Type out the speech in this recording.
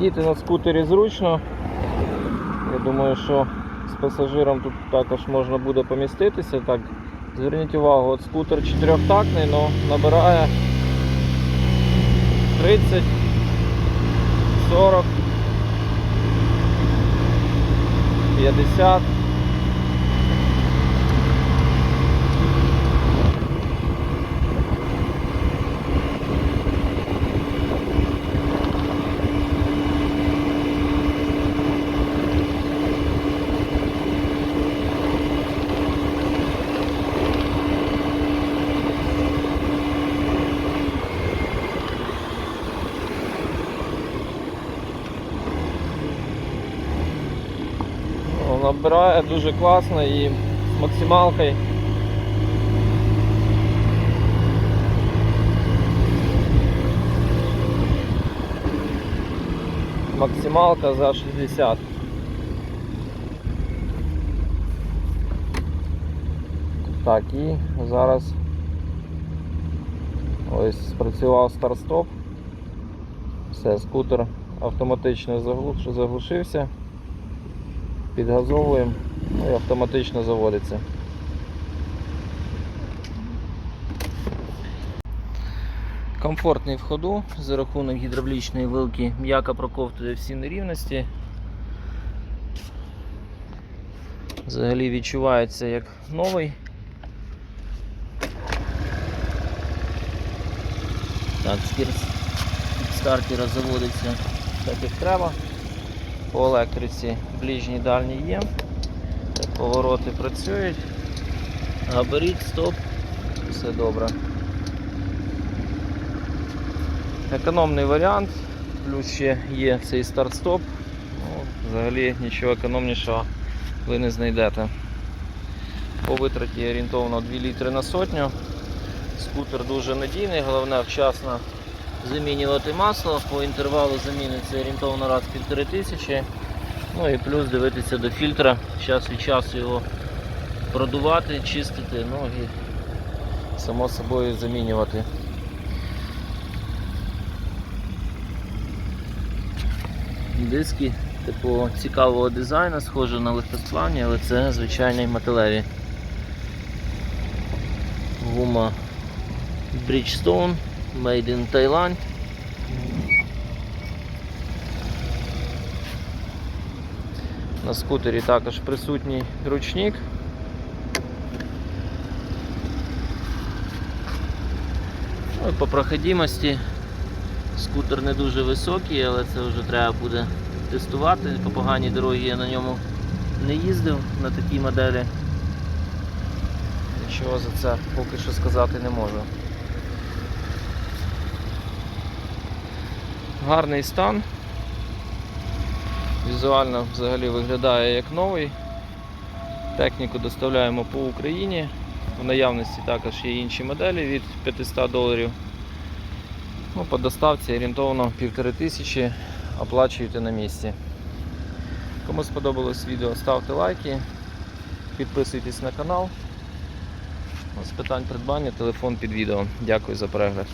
Сидіти на скутері зручно. Я думаю, що з пасажиром тут також можна буде поміститися. Так, зверніть увагу, от скутер чотирьохтактний, але набирає 30, 40, 50. Набирає дуже класно і з максималкою. Максималка за 60. Так, і зараз ось спрацював старт-стоп. Все, скутер автоматично заглуш- заглушився підгазовуємо ну і автоматично заводиться. Комфортний в ходу за рахунок гідравлічної вилки м'яко проковтує всі нерівності. Взагалі відчувається як новий. Так, стартера заводиться так як треба. По електриці ближній дальній є. Повороти працюють. Габарит, стоп, все добре. Економний варіант, плюс ще є цей старт-стоп. Ну, взагалі нічого економнішого ви не знайдете. По витраті орієнтовно 2 літри на сотню. Скутер дуже надійний, головне вчасно замінювати масло, по інтервалу заміни це орієнтовно раз в півтори тисячі. Ну і плюс дивитися до фільтра, час від часу його продувати, чистити, ну і само собою замінювати. Диски такого цікавого дизайну, схоже на легкосплавні, але це звичайний металеві. Гума Bridgestone Made in Thailand. На скутері також присутній ручник. Ну, по проходимості скутер не дуже високий, але це вже треба буде тестувати. По поганій дорогі я на ньому не їздив на такій моделі. Нічого за це поки що сказати не можу. Гарний стан. Візуально взагалі виглядає як новий. Техніку доставляємо по Україні. В наявності також є інші моделі від 500 доларів. Ну, по доставці орієнтовно 1500 оплачуєте на місці. Кому сподобалось відео, ставте лайки, підписуйтесь на канал. З питань придбання телефон під відео. Дякую за перегляд.